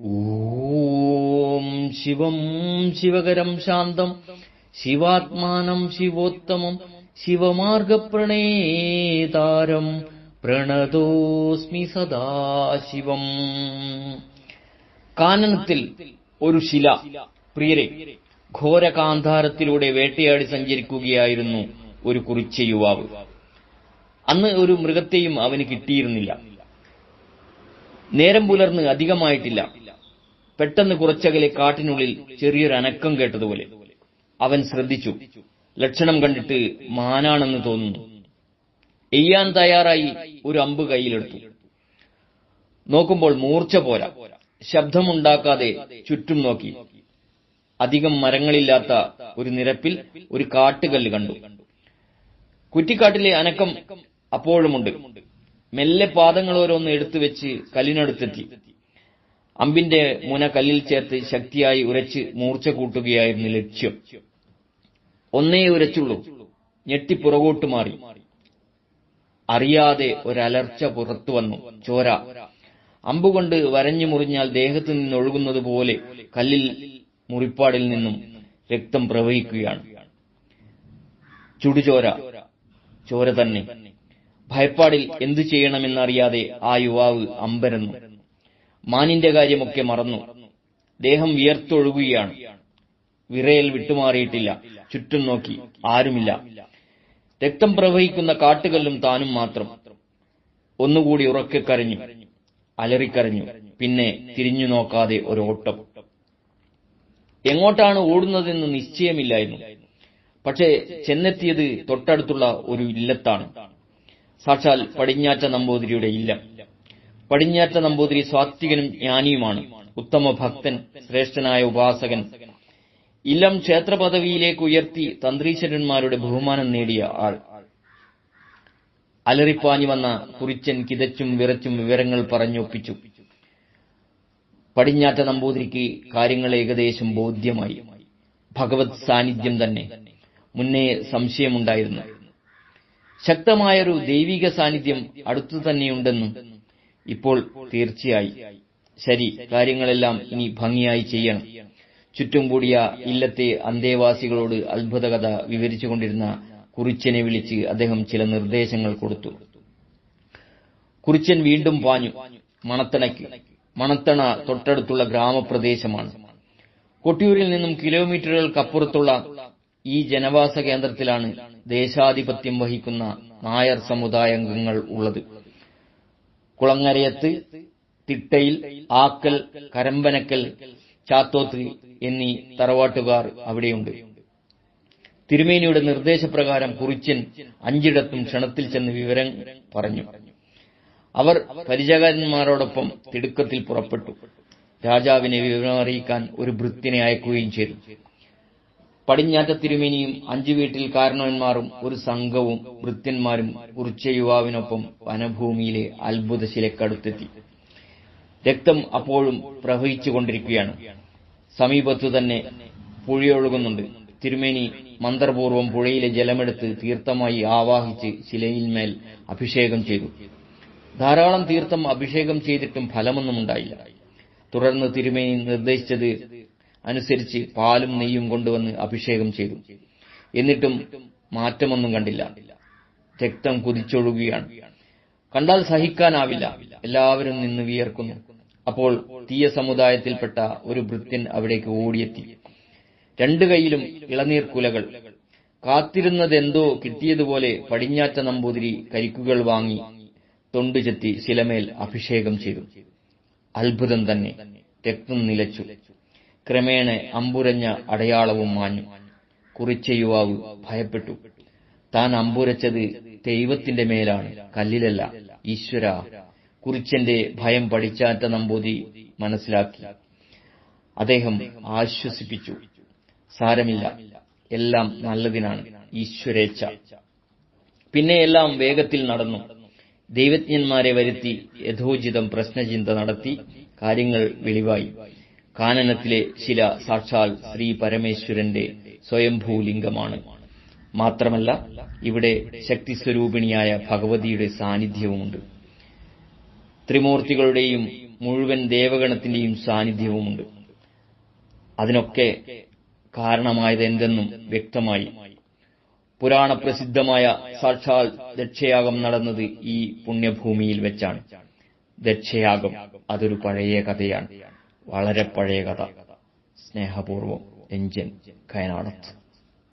ഓം ശിവം ശിവകരം ശാന്തം ശിവാത്മാനം ശിവോത്തമം ശിവമാർഗപ്രണേതാരം പ്രണതോസ്മി സദാശിവം കാനനത്തിൽ ഒരു ശില പ്രിയരെ ഘോരകാന്ധാരത്തിലൂടെ വേട്ടയാടി സഞ്ചരിക്കുകയായിരുന്നു ഒരു കുറിച്ച യുവാവ്. അന്ന് ഒരു മൃഗത്തെയും അവന് കിട്ടിയിരുന്നില്ല. നേരം പുലർന്ന് അധികമായിട്ടില്ല. പെട്ടെന്ന് കുറച്ചകലെ കാട്ടിനുള്ളിൽ ചെറിയൊരു അനക്കം കേട്ടതുപോലെ. അവൻ ശ്രദ്ധിച്ചു. ലക്ഷണം കണ്ടിട്ട് മാനാണെന്ന് തോന്നുന്നു. എയ്യാൻ തയ്യാറായി ഒരു അമ്പ് കയ്യിലെടുത്തു. നോക്കുമ്പോൾ മൂർച്ച പോരാ. ശബ്ദമുണ്ടാക്കാതെ ചുറ്റും നോക്കി. അധികം മരങ്ങളില്ലാത്ത ഒരു നിരപ്പിൽ ഒരു കാട്ടുകല്ല് കണ്ടു. കുറ്റിക്കാട്ടിലെ അനക്കം അപ്പോഴുമുണ്ട്. മെല്ലെ പാദങ്ങൾ ഓരോന്ന് എടുത്തു വെച്ച് കല്ലിനടുത്തെത്തി. അമ്പിന്റെ മുന കല്ലിൽ ചേർത്ത് ശക്തിയായി ഉരച്ച് മൂർച്ച കൂട്ടുകയായിരുന്നു ലക്ഷ്യം. ഒന്നേ ഉരച്ചുള്ളൂ. ഞെട്ടി പുറകോട്ട് മാറി. അറിയാതെ ഒരലർച്ച പുറത്തു വന്നു. ചോര. അമ്പുകൊണ്ട് വരഞ്ഞു മുറിഞ്ഞാൽ ദേഹത്തു നിന്നൊഴുകുന്നത് പോലെ കല്ലിൽ മുറിപ്പാടിൽ നിന്നും രക്തം പ്രവഹിക്കുകയാണ്. ചുടുചോര. ചോര തന്നെ. ഭയപ്പാടിൽ എന്തു ചെയ്യണമെന്നറിയാതെ ആ യുവാവ് അമ്പരന്നു. മാനിന്റെ കാര്യമൊക്കെ മറന്നു. ദേഹം വിയർത്തൊഴുകുകയാണ്. വിറയൽ വിട്ടുമാറിയിട്ടില്ല. ചുറ്റും നോക്കി. ആരുമില്ല. രക്തം പ്രവഹിക്കുന്ന കാട്ടുകല്ലും താനും മാത്രം. ഒന്നുകൂടി ഉറക്കെ കരഞ്ഞു. അലറിക്കരഞ്ഞു. പിന്നെ തിരിഞ്ഞു നോക്കാതെ ഒരു ഓട്ടം എങ്ങോട്ടാണ് ഓടുന്നതെന്ന് നിശ്ചയമില്ലായിരുന്നു. പക്ഷേ ചെന്നെത്തിയത് തൊട്ടടുത്തുള്ള ഒരു ഇല്ലത്താണ്. സാക്ഷാൽ പടിഞ്ഞാറ്റ നമ്പൂതിരിയുടെ ഇല്ലം. പടിഞ്ഞാറ്റ നമ്പൂതിരി സ്വാത്വികനും ജ്ഞാനിയുമാണ്. ഉത്തമ ഭക്തൻ ശ്രേഷ്ഠനായ ഉപാസകൻ. ഇല്ലം ക്ഷേത്രപദവിയിലേക്ക് ഉയർത്തി തന്ത്രീശ്വരന്മാരുടെ ബഹുമാനം നേടിയ ആൾ. അലറിപ്പാഞ്ഞു വന്ന കുറിച്ചൻ കിതച്ചും വിറച്ചും വിവരങ്ങൾ പറഞ്ഞൊപ്പിച്ചു. പടിഞ്ഞാറ്റ നമ്പൂതിരിക്ക് കാര്യങ്ങൾ ഏകദേശം ബോധ്യമായി. ഭഗവത് സാന്നിധ്യം തന്നെ മുന്നേ സംശയമുണ്ടായിരുന്നു. ശക്തമായൊരു ദൈവിക സാന്നിധ്യം അടുത്തു തന്നെയുണ്ടെന്നും ഇപ്പോൾ തീർച്ചയായി. ശരി കാര്യങ്ങളെല്ലാം ഇനി ഭംഗിയായി ചെയ്യണം. ചുറ്റും കൂടിയ ഇല്ലത്തെ അന്തേവാസികളോട് അത്ഭുതകഥ വിവരിച്ചുകൊണ്ടിരുന്ന കുറിച്ചനെ വിളിച്ച് അദ്ദേഹം ചില നിർദ്ദേശങ്ങൾ കൊടുത്തു. കുറിച്ചൻ വീണ്ടും പാഞ്ഞു. മണത്തണയ്ക്ക്. മണത്തണ തൊട്ടടുത്തുള്ള ഗ്രാമപ്രദേശമാണ്. കൊട്ടിയൂരിൽ നിന്നും കിലോമീറ്ററുകൾക്കപ്പുറത്തുള്ള ഈ ജനവാസ കേന്ദ്രത്തിലാണ് ദേശാധിപത്യം വഹിക്കുന്ന നായർ സമുദായാംഗങ്ങൾ ഉള്ളത്. കുളങ്ങരയത്ത് തിട്ടയിൽ ആക്കൽ കരമ്പനക്കൽ ചാത്തോത്ത് എന്നീ തറവാട്ടുകാർ അവിടെയുണ്ട്. തിരുമേനിയുടെ നിർദ്ദേശപ്രകാരം കുറിച്ചൻ അഞ്ചിടത്തും ക്ഷണത്തിൽ ചെന്ന് വിവരം പറഞ്ഞു. അവർ പരിചാരന്മാരോടൊപ്പം തിടുക്കത്തിൽ പുറപ്പെട്ടു. രാജാവിനെ വിവരം അറിയിക്കാൻ ഒരു ഭൃത്തിനെ അയക്കുകയും ചെയ്തു. പടിഞ്ഞാറ്റ തിരുമേനിയും അഞ്ചു വീട്ടിൽ കാരണവന്മാരും ഒരു സംഘവും വൃത്യന്മാരും കുറിച്ച യുവാവിനൊപ്പം വനഭൂമിയിലെ അത്ഭുതശിലക്കടുത്തെത്തി. രക്തം അപ്പോഴും പ്രവഹിച്ചുകൊണ്ടിരിക്കുകയാണ് സമീപത്തു തന്നെ പുഴയൊഴുകുന്നുണ്ട്. തിരുമേനി മന്ത്രപൂർവം പുഴയിലെ ജലമെടുത്ത് തീർത്ഥമായി ആവാഹിച്ച് ശിലയിന്മേൽ അഭിഷേകം ചെയ്തു. ധാരാളം തീർത്ഥം അഭിഷേകം ചെയ്തിട്ടും ഫലമൊന്നും ഉണ്ടായില്ല തുടർന്ന് തിരുമേനി നിർദ്ദേശിച്ചത് അനുസരിച്ച് പാലും നെയ്യും കൊണ്ടുവന്ന് അഭിഷേകം ചെയ്തു. എന്നിട്ടും മാറ്റമൊന്നും കണ്ടില്ല. രക്തം കുതിച്ചൊഴുകുകയാണ്. കണ്ടാൽ സഹിക്കാനാവില്ല. എല്ലാവരും നിന്ന് വിയർക്കുന്നു. അപ്പോൾ തീയ സമുദായത്തിൽപ്പെട്ട ഒരു ഭൃത്യൻ അവിടേക്ക് ഓടിയെത്തി. രണ്ടു കൈയിലും ഇളനീർ കുലകൾ. കാത്തിരുന്നതെന്തോ കിട്ടിയതുപോലെ പടിഞ്ഞാറ്റ നമ്പൂതിരി കരിക്കുകൾ വാങ്ങി തൊണ്ടുചെത്തി ശിലമേൽ അഭിഷേകം ചെയ്തു. അത്ഭുതം തന്നെ. രക്തം നിലച്ചു. ക്രമേണ അമ്പുരഞ്ഞ അടയാളവും മാഞ്ഞു. കുറിച്ച യുവാവ് ഭയപ്പെട്ടു. താൻ അമ്പുരച്ചത് ദൈവത്തിന്റെ മേലാണ് കല്ലിലല്ല ഈശ്വര. കുറിച്ചന്റെ ഭയം പഠിച്ചാറ്റ നമ്പൂതി മനസ്സിലാക്കി. അദ്ദേഹം ആശ്വസിപ്പിച്ചു. സാരമില്ല എല്ലാം നല്ലതിനാണ് ഈശ്വരേച്ഛ. പിന്നെ എല്ലാം വേഗത്തിൽ നടന്നു. ദൈവജ്ഞന്മാരെ വരുത്തി യഥോചിതം പ്രശ്നചിന്ത നടത്തി കാര്യങ്ങൾ വെളിവായി. കാനനത്തിലെ ശില സാക്ഷാൽ ശ്രീ പരമേശ്വരന്റെ സ്വയംഭൂലിംഗമാണ്. മാത്രമല്ല ഇവിടെ ശക്തിസ്വരൂപിണിയായ ഭഗവതിയുടെ സാന്നിധ്യവുമുണ്ട്. ത്രിമൂർത്തികളുടെയും മുഴുവൻ ദേവഗണത്തിന്റെയും സാന്നിധ്യവുമുണ്ട്. അതിനൊക്കെ കാരണമായത് എന്തെന്നും വ്യക്തമായി. പുരാണ പ്രസിദ്ധമായ സാക്ഷാൽ ദക്ഷയാഗം നടന്നത് ഈ പുണ്യഭൂമിയിൽ വെച്ചാണ്. ദക്ഷയാഗം അതൊരു പഴയ കഥയാണ്. വളരെ പഴയ കഥ. സ്നേഹപൂർവം എഞ്ചിൻ കയനാടത്ത്.